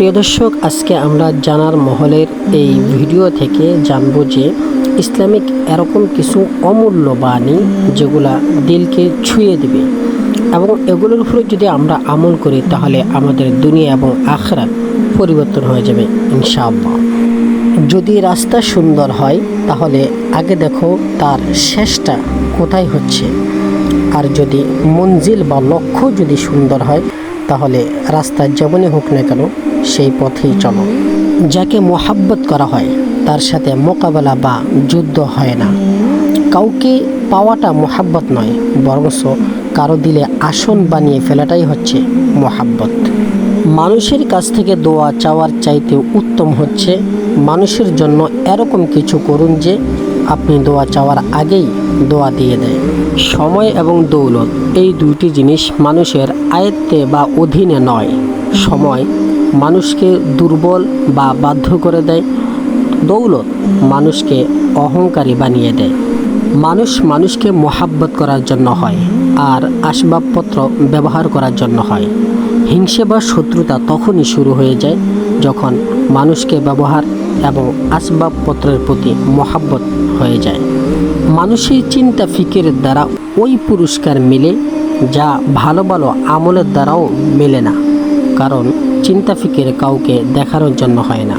প্রিয় দর্শক, আজকে আমরা জানার মহলের এই ভিডিও থেকে জানব যে ইসলামিক এরকম কিছু অমূল্য বাণী যেগুলা দিলকে ছুঁয়ে দেবে এবং এগুলোর উপরে যদি আমরা আমল করি, তাহলে আমাদের দুনিয়া এবং আখরাত পরিবর্তন হয়ে যাবে, ইনশাআল্লাহ। যদি রাস্তা সুন্দর হয়, তাহলে আগে দেখো তার শেষটা কোথায় হচ্ছে। আর যদি মঞ্জিল বা লক্ষ্য যদি সুন্দর হয়, তাহলে রাস্তা যেমনই হোক না কেন সেই পথেই চলো। যাকে মোহাব্বত করা হয়, তার সাথে মোকাবেলা বা যুদ্ধ হয় না। কাউকে পাওয়াটা মোহাব্বত নয়, বরংস কারও দিলে আসন বানিয়ে ফেলাটাই হচ্ছে মোহাব্বত। মানুষের কাছ থেকে দোয়া চাওয়ার চাইতে উত্তম হচ্ছে মানুষের জন্য এরকম কিছু করুন যে আপনি দোয়া চাওয়ার আগেই দোয়া দিয়ে দেয় সময় এবং দৌলত এই দুইটি জিনিস মানুষের আয়ত্তে বা অধীনে নয়। সময় মানুষকে দুর্বল বা বাধ্য করে দেয়। দৌলত মানুষকে অহংকারী বানিয়ে দেয়। মানুষ মানুষকে মোহাব্বত করার জন্য হয় আর আসবাবপত্র ব্যবহার করার জন্য হয়। হিংসে বা শত্রুতা তখনই শুরু হয়ে যায় যখন মানুষকে ব্যবহার এবং আসবাবপত্রের প্রতি মোহাব্বত হয়ে যায়। মানুষের চিন্তা ফিকিরের দ্বারা ওই পুরস্কার মেলে যা ভালো ভালো আমলের দ্বারাও মেলে না। কারণ চিন্তা ফিকির কাউকে দেখানোর জন্য হয় না।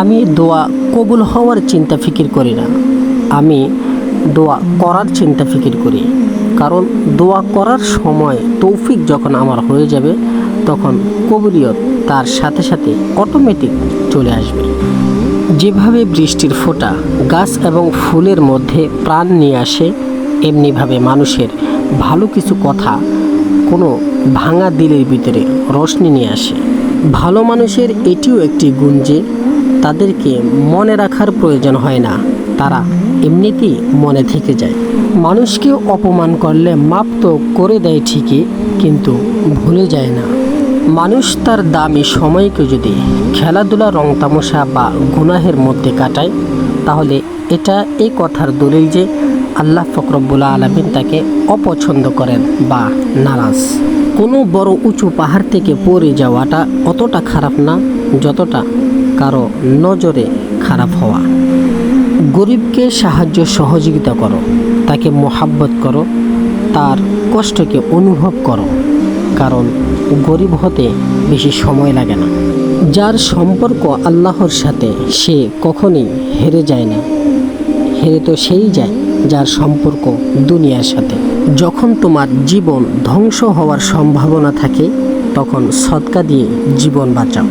আমি দোয়া কবুল হওয়ার চিন্তা ফিকির করি না। আমি দোয়া করার চিন্তা ফিকির করি। কারণ দোয়া করার সময় তৌফিক যখন আমার হয়ে যাবে, তখন কবুলিয়ত তার সাথে সাথে অটোমেটিক চলে আসবে। যেভাবে বৃষ্টির ফোঁটা গাছ এবং ফুলের মধ্যে প্রাণ নিয়ে আসে, এমনিভাবে মানুষের ভালো কিছু কথা কোনো ভাঙা দিলের ভিতরে রশনি নিয়ে আসে। ভালো মানুষের এটিও একটি গুণ যে তাদেরকে মনে রাখার প্রয়োজন হয় না। তারা এমনিতেই মনে থেকে যায়। মানুষকে অপমান করলে মাপ তো করে দেয় ঠিকই, কিন্তু ভুলে যায় না। মানুষ তার দামি সময়কে যদি খেলাধুলা, রং তামশা বা গুনাহের মধ্যে কাটায়, তাহলে এটা এই কথার দলিল যে আল্লাহ ফকরবুল্লা আলমিন তাকে অপছন্দ করেন বা নারাজ। কোনো বড় উঁচু পাহাড় থেকে পড়ে যাওয়াটা অতটা খারাপ না, যতটা কারও নজরে খারাপ হওয়া। গরিবকে সাহায্য সহযোগিতা করো, তাকে মোহাব্বত করো, তার কষ্টকে অনুভব করো, কারণ গরিব হতে বেশি সময় লাগে না। যার সম্পর্ক আল্লাহর সাথে সে কখনই হেরে যায় না। হেরে তো সেই যায় যার সম্পর্ক দুনিয়ার সাথে। যখন তোমার জীবন ধ্বংস হওয়ার সম্ভাবনা থাকে, তখন সৎকা দিয়ে জীবন বাঁচাও।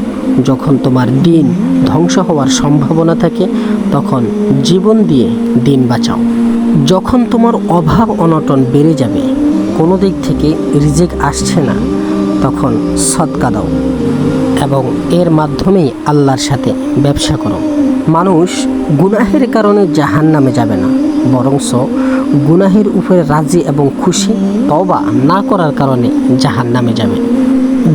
যখন তোমার দিন ধ্বংস হওয়ার সম্ভাবনা থাকে, তখন জীবন দিয়ে দিন বাঁচাও। যখন তোমার অভাব অনটন বেড়ে যাবে, কোনো দিক থেকে রিজেক আসছে না, তখন সৎকা দাও এবং এর মাধ্যমেই আল্লাহর সাথে ব্যবসা করো। মানুষ গুনাহের কারণে জাহান নামে যাবে না, বরংস গুনাহের উপরে রাজি এবং খুশি তবা না করার কারণে জাহান নামে যাবে।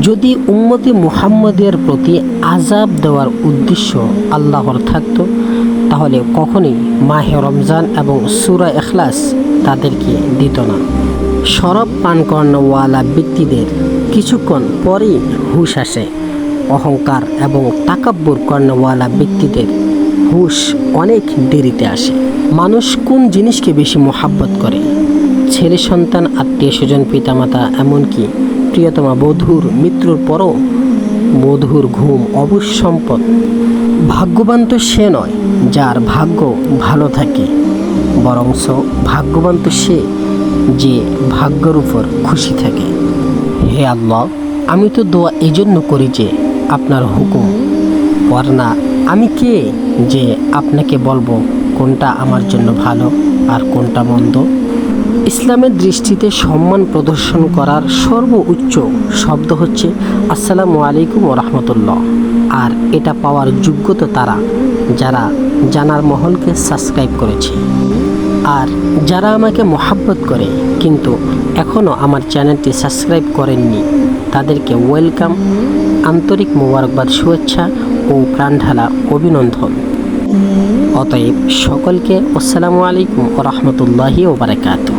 যদি উম্মতি মুহাম্মদের প্রতি আজাব দেওয়ার উদ্দেশ্য আল্লাহর থাকত, তাহলে কখনই মাহে রমজান এবং সুরা এখলাস তাদেরকে দিত না। শরব পান করানোওয়ালা ব্যক্তিদের কিছুক্ষণ পরেই হুশ আসে। অহংকার এবং তাকাব্বর কর্ণওয়ালা ব্যক্তিদের হুশ অনেক দেরিতে আসে। মানুষ কোন জিনিসকে বেশি মোহাব্বত করে? ছেলে, সন্তান, আত্মীয় স্বজন, পিতামাতা, এমনকি প্রিয়তমা, বধুর মৃত্যুর পরও বধূর ঘুম অবশ্যম্পদ ভাগ্যবান তো সে নয়, যার ভাগ্য ভালো থাকে। বরংস ভাগ্যবান তো সে যে ভাগ্যের উপর খুশি থাকে। হে আল্লাহ, আমি তো দোয়া এই জন্য করি যে আপনার হুকুম, ওয়ারনা আমি কে যে আপনাকে বলব কোনটা আমার জন্য ভালো আর কোনটা মন্দ? ইসলামের দৃষ্টিতে সম্মান প্রদর্শন করার সর্বোচ্চ শব্দ হচ্ছে, আসসালামু আলাইকুম রহমতুল্লাহ। আর এটা পাওয়ার যোগ্যতা তারা, যারা জানার মহলকে সাবস্ক্রাইব করেছে। আর যারা আমাকে মহাব্বত করে, কিন্তু এখনও আমার চ্যানেলটি সাবস্ক্রাইব করেননি তাদেরকে ওয়েলকাম আন্তরিক মোবারকবাদ, শুভেচ্ছা ও প্রাণঢালা অভিনন্দন। অতএব সকলকে আসসালামু আলাইকুম ও রহমতুল্লাহি ওবরাকাতু